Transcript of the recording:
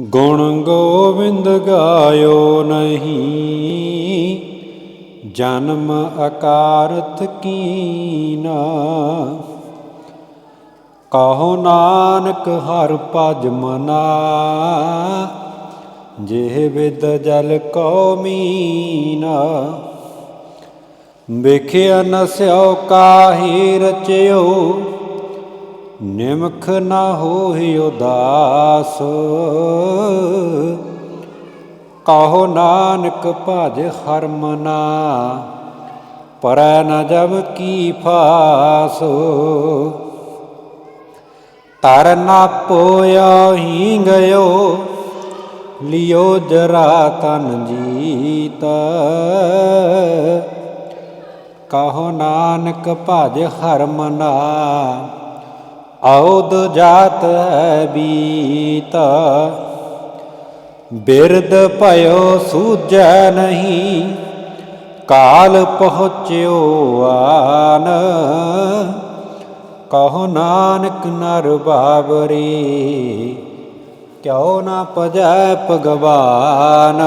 ਗੁਣ ਗੋਬਿੰਦ ਗਾਇਓ ਨਹੀਂ। ਜਨਮ ਅਕਾਰਤ ਕੀਨਾ। ਕਹੋ ਨਾਨਕ ਹਰ ਭਜ ਮਨਾ। ਜਿਹ ਵਿਦ ਜਲ ਕੋ ਮੀਨਾ। ਵੇਖਿਆ ਨ ਕਾਹੀ ਰਚਿਓ। ਨਿਮਖ ਨਾ ਹੋਈ ਉਦਾਸ। ਕਹੋ ਨਾਨਕ ਭਜ ਹਰ ਮਨਾ, ਪਰੈ ਨ ਜਬ ਕੀ ਫਾਸ। ਤਰ ਨਾ ਪੋਇਆ ਹੀ ਗਇਓ ਲਿਓ ਜਰਾ ਤਨ ਜੀਤ। ਕਹੋ ਨਾਨਕ ਭਜ ਹਰ ਮਨਾ ਔਦ ਜਾਤ ਬੀਤ। ਬਿਰਦ ਭਇਓ ਸੂਝੈ ਨਹੀਂ, ਕਾਲ ਪਹੁੰਚਿਓ ਆਨ। ਕਹੋ ਨਾਨਕ ਨਰ ਬਾਬਰੀ, ਕਿਉ ਨਾ ਪਜੈ ਭਗਵਾਨ।